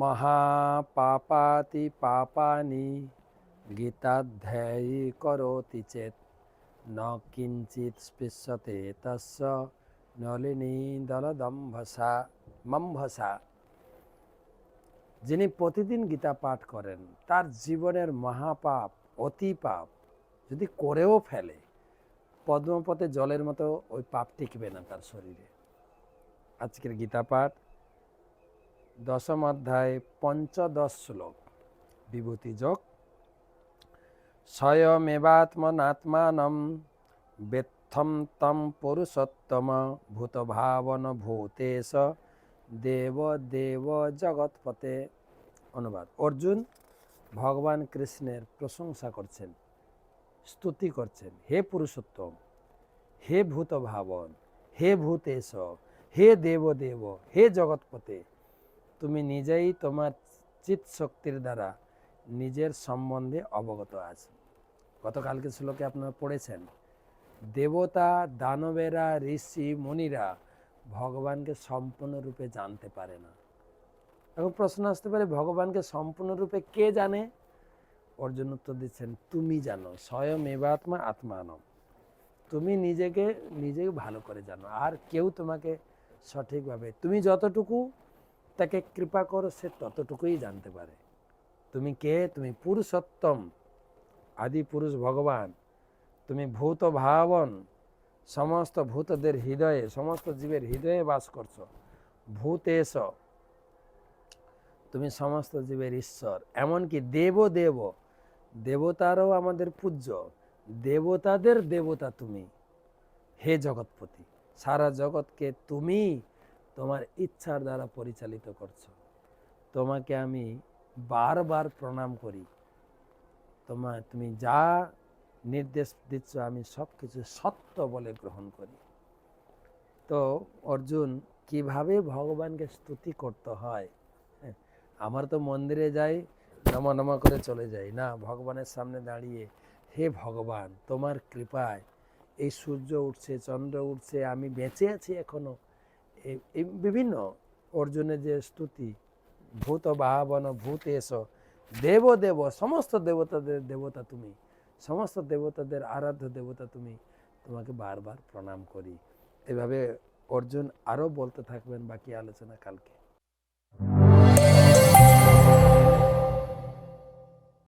মহাপাপাতি পাপানি গীতাধ্যায়ী করোতি চেত। ন কিঞ্চিত স্পৃশ্যতে তস্য নলিনী দলদম্ভসা, মম্ভসা। যিনি প্রতিদিন গীতা পাঠ করেন, তার জীবনের মহাপাপ অতি পাপ যদি করেও ফেলে পদ্মপথে জলের মতো ওই পাপ টিকবে না তার শরীরে। আজকের গীতা পাঠ দশম অধ্যায়, পঞ্চদশ শ্লোক, বিভূতি যোগ। স্বয়মেবাত্মনাত্মানম বেত্থম তম পুরুষোত্তম ভূতভাবন ভূতেশ দেব দেব জগৎপতে। অনুবাদ। অর্জুন ভগবান কৃষ্ণের প্রশংসা করছেন, স্তুতি করছেন, হে পুরুষোত্তম, হে ভূত ভাবন হে ভূতেশ, হে দেব দেব, হে জগৎপতে। তুমি নিজেই তোমার চিত শক্তির দ্বারা নিজের সম্বন্ধে অবগত আছো। গতকালকে শ্লোকে আপনারা পড়েছেন, দেবতা, দানবেরা, ঋষি, মুনিরা ভগবানকে সম্পূর্ণরূপে জানতে পারে না। এখন প্রশ্ন আসতে পারে, ভগবানকে সম্পূর্ণরূপে কে জানে? অর্জুন উত্তর দিচ্ছেন, তুমি জানো, স্বয়ং এবাত্মা আত্মানম। তুমি নিজেকে নিজেকে ভালো করে জানো, আর কেউ তোমাকে সঠিকভাবে, তুমি যতটুকু তাকে কৃপা করো, সে ততটুকুই জানতে পারে। তুমি কে? তুমি পুরুষোত্তম, আদি পুরুষ ভগবান। তুমি ভূত ভাবন, সমস্ত ভূতদের হৃদয়ে, সমস্ত জীবের হৃদয়ে বাস করছ। ভূতেশ। তুমি সমস্ত জীবের ঈশ্বর। এমনকি দেব দেব, দেবতারও আমাদের পূজ্য। দেবতাদের দেবতা তুমি, হে জগৎপতি। সারা জগৎকে তুমি তোমার ইচ্ছার দ্বারা পরিচালিত করছ। তোমাকে আমি বারবার প্রণাম করি। তোমার তুমি যা নির্দেশ দিচ্ছ আমি সব কিছু সত্য বলে গ্রহণ করি। তো অর্জুন কীভাবে ভগবানকে স্তুতি করতে হয়? হ্যাঁ, আমার তো মন্দিরে যাই নমা নমা করে চলে যাই। না ভগবানের সামনে দাঁড়িয়ে হে ভগবান তোমার কৃপায় এই সূর্য উঠছে চন্দ্র উঠছে আমি বেঁচে আছি এখনও। এই বিভিন্ন অর্জুনের যে স্তুতি, ভূত বাহাবন, ভূত এস, দেব দেব, সমস্ত দেবতাদের, দেবতা তুমি, সমস্ত দেবতাদের আরাধ্য দেবতা তুমি, তোমাকে বারবার প্রণাম করি। এভাবে অর্জুন আরও বলতে থাকবেন বাকি আলোচনা কালকে।